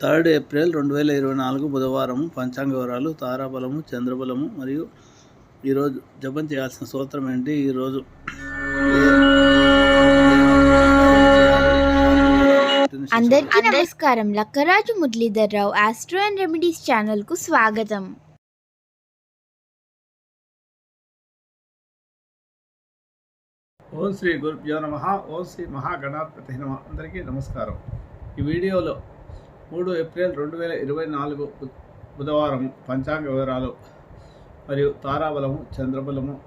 Third April రెండు వేల ఇరవై నాలుగు బుధవారం పంచాంగ వివరాలు తారాబలము చంద్రబలము మరియు ఈరోజు జపం చేయాల్సిన సూత్రం ఏంటి? ఈరోజు అందరికీ నమస్కారం. Lakkaraju Muralidhar Rao astro and remedies ఛానల్కు స్వాగతం. ఓం శ్రీ గురుభ్యో నమ. ఓం శ్రీ మహాగణాధిపతి నమ. అందరికీ నమస్కారం. ఈ వీడియోలో మూడు ఏప్రిల్ రెండు వేల ఇరవై నాలుగు బుధవారం పంచాంగ వివరాలు. మరియు తారాబలము చంద్రబలము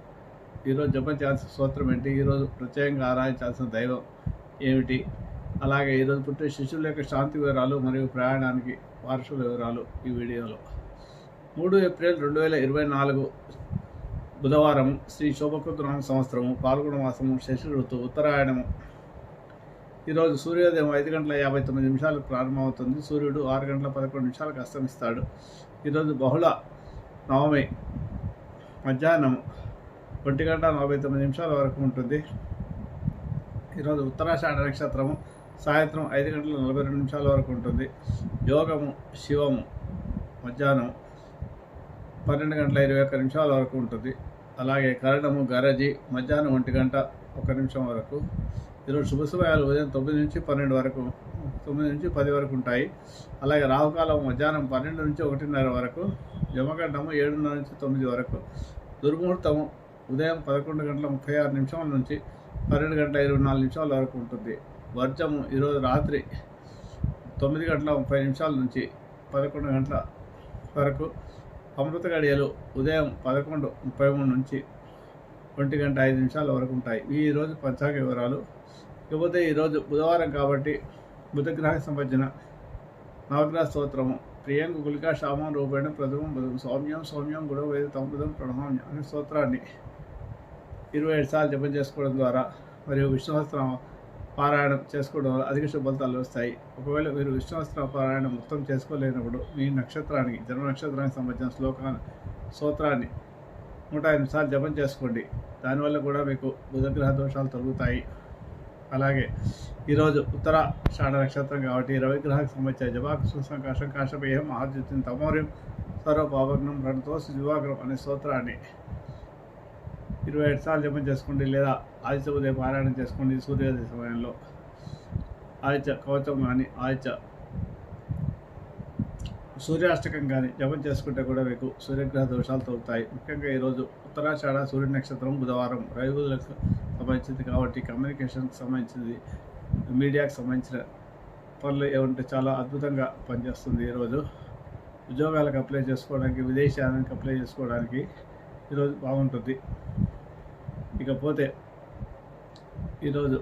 ఈరోజు జపం చేయాల్సిన స్తోత్రం ఏంటి? ఈరోజు ప్రత్యేకంగా ఆరాధించాల్సిన దైవం ఏమిటి? అలాగే ఈరోజు పుట్టే శిశువుల యొక్క శాంతి వివరాలు మరియు ప్రయాణానికి వారసుల వివరాలు ఈ వీడియోలో. మూడు ఏప్రిల్ రెండు వేల ఇరవై నాలుగు బుధవారం శ్రీ శోభకృతనామ సంవత్సరము పాల్గొన మాసము శశి ఋతువు ఉత్తరాయణము. ఈరోజు సూర్యోదయం ఐదు గంటల యాభై తొమ్మిది నిమిషాలకు ప్రారంభమవుతుంది. సూర్యుడు ఆరు గంటల పదకొండు నిమిషాలకు అస్తమిస్తాడు. ఈరోజు బహుళ నవమి మధ్యాహ్నం ఒంటి గంట నలభై తొమ్మిది నిమిషాల వరకు ఉంటుంది. ఈరోజు ఉత్తరాషాఢ నక్షత్రము సాయంత్రం ఐదు గంటల నలభై రెండు నిమిషాల వరకు ఉంటుంది. యోగము శివము మధ్యాహ్నం పన్నెండు గంటల ఇరవై ఒక్క నిమిషాల వరకు ఉంటుంది. అలాగే కరణము గరజి మధ్యాహ్నం ఒంటి గంట ఒక నిమిషం వరకు ఈరోజు శుభ సమయాలు ఉదయం తొమ్మిది నుంచి పన్నెండు వరకు తొమ్మిది నుంచి పది వరకు ఉంటాయి. అలాగే రాహుకాలం మధ్యాహ్నం పన్నెండు నుంచి ఒకటిన్నర వరకు యమగండము ఏడున్నర నుంచి తొమ్మిది వరకు దుర్ముహూర్తము ఉదయం పదకొండు గంటల ముప్పై ఆరు నిమిషాల నుంచి పన్నెండు గంటల ఇరవై నాలుగు నిమిషాల వరకు ఉంటుంది. వర్జము ఈరోజు రాత్రి తొమ్మిది గంటల ముప్పై నిమిషాల నుంచి పదకొండు గంటల వరకు. అమృత గడియలు ఉదయం పదకొండు ముప్పై మూడు నుంచి ఒంటి గంట ఐదు నిమిషాల వరకు ఉంటాయి. ఈ రోజు పంచాంగ వివరాలు. ఇకపోతే ఈరోజు బుధవారం కాబట్టి బుధగ్రహానికి సంబంధించిన నవగ్రహ స్తోత్రము. ప్రియం గుళిక శామం రూపేణ ప్రథమం బుధం సౌమ్యం సౌమ్యం గుడ వేద తమృతం ప్రణామ్యం అనే స్తోత్రాన్ని ఇరవై ఏడు సార్లు జపం చేసుకోవడం ద్వారా మరియు విష్ణుహస్త్రం పారాయణం చేసుకోవడం వల్ల అధిక శుభలతలు వస్తాయి. ఒకవేళ మీరు విష్ణుహస్త్ర పారాయణం మొత్తం చేసుకోలేనప్పుడు మీ నక్షత్రానికి జన్మ నక్షత్రానికి సంబంధించిన శ్లోకాన్ని స్తోత్రాన్ని నూట ఎనిమిది సార్లు జపం చేసుకోండి. దానివల్ల కూడా మీకు బుధగ్రహ దోషాలు తొలగుతాయి. అలాగే ఈరోజు ఉత్తర షాఢ నక్షత్రం కాబట్టి రవిగ్రహానికి సంబంధించిన జవాకృష్ణ సంకాశం కాశపేయం ఆర్జితం తమోర్యం సర్వపావగ్నం రణతోసి దివాగ్రం అనే స్తోత్రాన్ని ఇరవై ఏడు సార్లు జపం చేసుకోండి లేదా ఆదిత్య ఉదయం పారాయణం చేసుకోండి సూర్యోదయ సమయంలో. ఆదిత్య కవచం కానీ ఆదిత్య సూర్యాష్టకం కానీ జపం చేసుకుంటే కూడా మీకు సూర్యగ్రహ దోషాలు తగ్గుతాయి ముఖ్యంగా ఈరోజు ఉత్తరాషాఢ సూర్య నక్షత్రం బుధవారం రవిబుధులకు సంబంధించింది కాబట్టి కమ్యూనికేషన్కి సంబంధించింది మీడియాకి సంబంధించిన పనులు ఏమంటే చాలా అద్భుతంగా పనిచేస్తుంది ఈరోజు ఉద్యోగాలకు అప్లై చేసుకోవడానికి విదేశానికి అప్లై చేసుకోవడానికి ఈరోజు బాగుంటుంది. ఇకపోతే ఈరోజు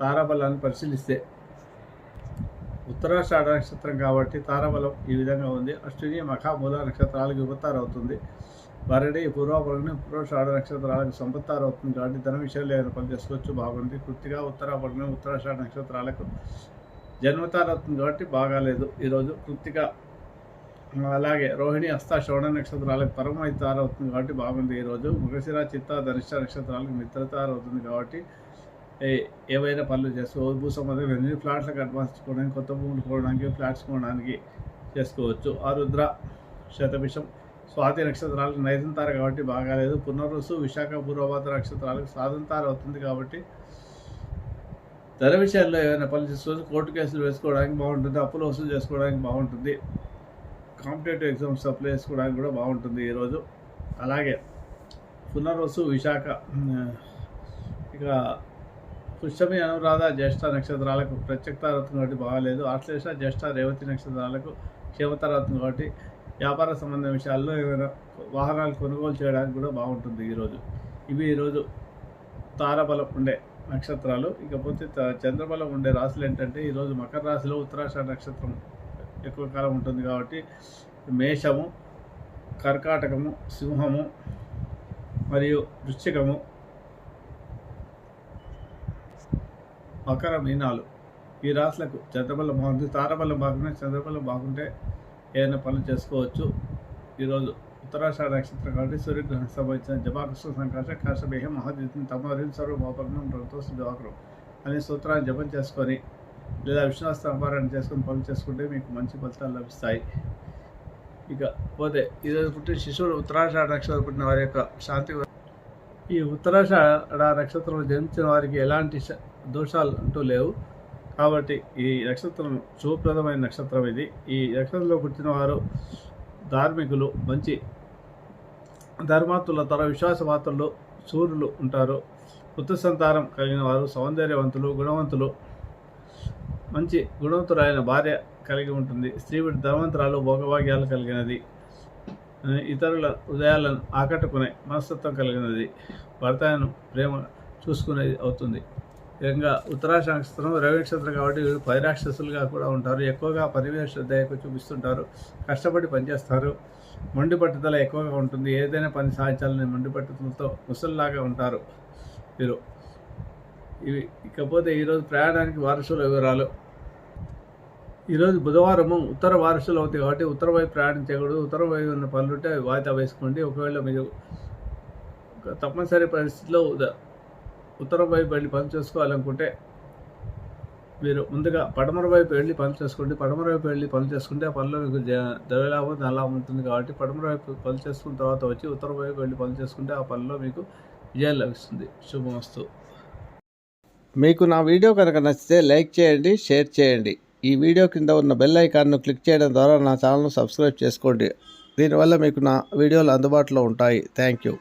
తారాబలాన్ని పరిశీలిస్తే ఉత్తరాషాఢ నక్షత్రం కాబట్టి తారాబలం ఈ విధంగా ఉంది. అశ్విని మఖ మూల నక్షత్రాలకు యువతారు అవుతుంది భరణి పూర్వపలని పూర్వషాఢ నక్షత్రాలకు సంపత్తారు అవుతుంది కాబట్టి ధన విషయాలు ఏదైనా పని చేసుకోవచ్చు బాగుంది. కృతిగా ఉత్తరాపలని ఉత్తరాషాఢ నక్షత్రాలకు జన్మతారు అవుతుంది కాబట్టి బాగాలేదు. ఈరోజు కృతిగా అలాగే రోహిణి హస్త శ్రవణ నక్షత్రాలకు పరమైతారవుతుంది కాబట్టి బాగుంది. ఈరోజు మృగశిర చిత్త ధనిష్ట నక్షత్రాలకు మిత్రతారవుతుంది కాబట్టి ఏవైనా పనులు చేసుకోవచ్చు భూ సంబంధం ఎన్ని ఫ్లాట్లకు అడ్వాన్స్ ఇచ్చుకోవడానికి కొత్త భూములు కొనడానికి ఫ్లాట్స్ కొనడానికి చేసుకోవచ్చు. ఆరుద్ర శతభిషం. స్వాతి నక్షత్రాలకు నైదంతారు కాబట్టి బాగాలేదు. పునరుసు విశాఖ పూర్వభాద్ర నక్షత్రాలకు స్వాతంత్రాలు అవుతుంది కాబట్టి ధర విషయాల్లో ఏమైనా పనులు చేసుకోవచ్చు. కోర్టు కేసులు వేసుకోవడానికి బాగుంటుంది. అప్పులు వసూలు చేసుకోవడానికి బాగుంటుంది. కాంపిటేటివ్ ఎగ్జామ్స్ అప్లై చేసుకోవడానికి కూడా బాగుంటుంది ఈరోజు అలాగే పునర్వసు విశాఖ ఇక పుష్యమి అనురాధ జ్యేష్ఠ నక్షత్రాలకు ప్రత్యక్తారత్వం కాబట్టి బాగాలేదు. ఆశ్లేష జ్యేష్ఠ రేవతి నక్షత్రాలకు క్షేమతారత్వం కాబట్టి వ్యాపార సంబంధ విషయాల్లో ఏమైనా వాహనాలు కొనుగోలు చేయడానికి కూడా బాగుంటుంది ఈరోజు ఇవి ఈరోజు తారబలం ఉండే నక్షత్రాలు. ఇకపోతే చంద్రబలం ఉండే రాశులు ఏంటంటే ఈరోజు మకర రాశిలో ఉత్తరాషాఢ నక్షత్రం ఎక్కువ కాలం ఉంటుంది కాబట్టి మేషము కర్కాటకము సింహము మరియు వృశ్చికము మకర మీనాలు. ఈ రాశులకు చంద్రబలం బాగుంది. తారబలం బాగుంటే చంద్రబలం బాగుంటే ఏదైనా పనులు చేసుకోవచ్చు. ఈరోజు ఉత్తరాషాఢ నక్షత్రం కాబట్టి సూర్యగ్రహణ సంబంధించిన జపాకృష్ణ సంకాశ కాశమేహం మహాదీతం తమరిం సర్వభోపగ్నం రంతో దివాకరం అనే సూత్రాన్ని జపం చేసుకొని లేదా విశ్వాస వ్యాపారాన్ని చేసుకొని పనులు చేసుకుంటే మీకు మంచి ఫలితాలు లభిస్తాయి. ఇక పోతే ఈరోజు పుట్టిన శిశువులు ఉత్తరాషాఢ నక్షత్రం పుట్టిన వారి యొక్క శాంతి ఈ ఉత్తరాషాఢ నక్షత్రంలో జన్మించిన వారికి ఎలాంటి దోషాలు అంటూ లేవు. కాబట్టి ఈ నక్షత్రం శుభప్రదమైన నక్షత్రం ఇది. ఈ నక్షత్రంలో పుట్టిన వారు ధార్మికులు మంచి ధర్మాత్తుల తర విశ్వాసపాత్రులు సూర్యులు ఉంటారు. పుత్ర సంతానం కలిగిన వారు సౌందర్యవంతులు గుణవంతులు మంచి గుణవంతురాలైన భార్య కలిగి ఉంటుంది. స్త్రీ ధనవంతరాలు భోగభాగ్యాలు కలిగినది. ఇతరుల హృదయాలను ఆకట్టుకునే మనస్తత్వం కలిగినది. భర్తను ప్రేమ చూసుకునేది అవుతుంది. విధంగా ఉత్తరాక్షరం రవినక్షత్రం కాబట్టి వీరు పైరాక్షసులుగా కూడా ఉంటారు. ఎక్కువగా పరివేశ దయకు చూపిస్తుంటారు. కష్టపడి పనిచేస్తారు. మొండి పట్టుదల ఎక్కువగా ఉంటుంది. ఏదైనా పని సాధించాలని మొండి పట్టుదలతో ముసల్లాగా ఉంటారు వీరు. ఇవి ఇకపోతే ఈరోజు ప్రయాణానికి వారసుల వివరాలు. ఈరోజు బుధవారము ఉత్తర వారసులు అవుతాయి కాబట్టి ఉత్తర వైపు ప్రయాణించకూడదు ఉత్తర వైపు ఉన్న పనులుంటే వాయిదా వేసుకోండి. ఒకవేళ మీరు ఒక తప్పనిసరి పరిస్థితిలో ఉత్తరం వైపు వెళ్ళి పని చేసుకోవాలనుకుంటే మీరు ముందుగా పడమర వైపు వెళ్ళి పని చేసుకోండి. పడమర వైపు వెళ్ళి పని చేసుకుంటే ఆ పనిలో మీకు జ- ద్రవ్యలాభం ధనలాభం ఉంటుంది కాబట్టి పడమర వైపు పని చేసుకున్న తర్వాత వచ్చి ఉత్తర వైపు వెళ్ళి పని చేసుకుంటే ఆ పనిలో మీకు విజయం లభిస్తుంది. శుభమస్తు. మీకు నా వీడియో కనుక నచ్చితే లైక్ చేయండి షేర్ చేయండి. ఈ వీడియో కింద ఉన్న బెల్ ఐకాన్ను క్లిక్ చేయడం ద్వారా నా ఛానల్ను సబ్స్క్రైబ్ చేసుకోండి. దీనివల్ల మీకు నా వీడియోలు అందుబాటులో ఉంటాయి. Thank you.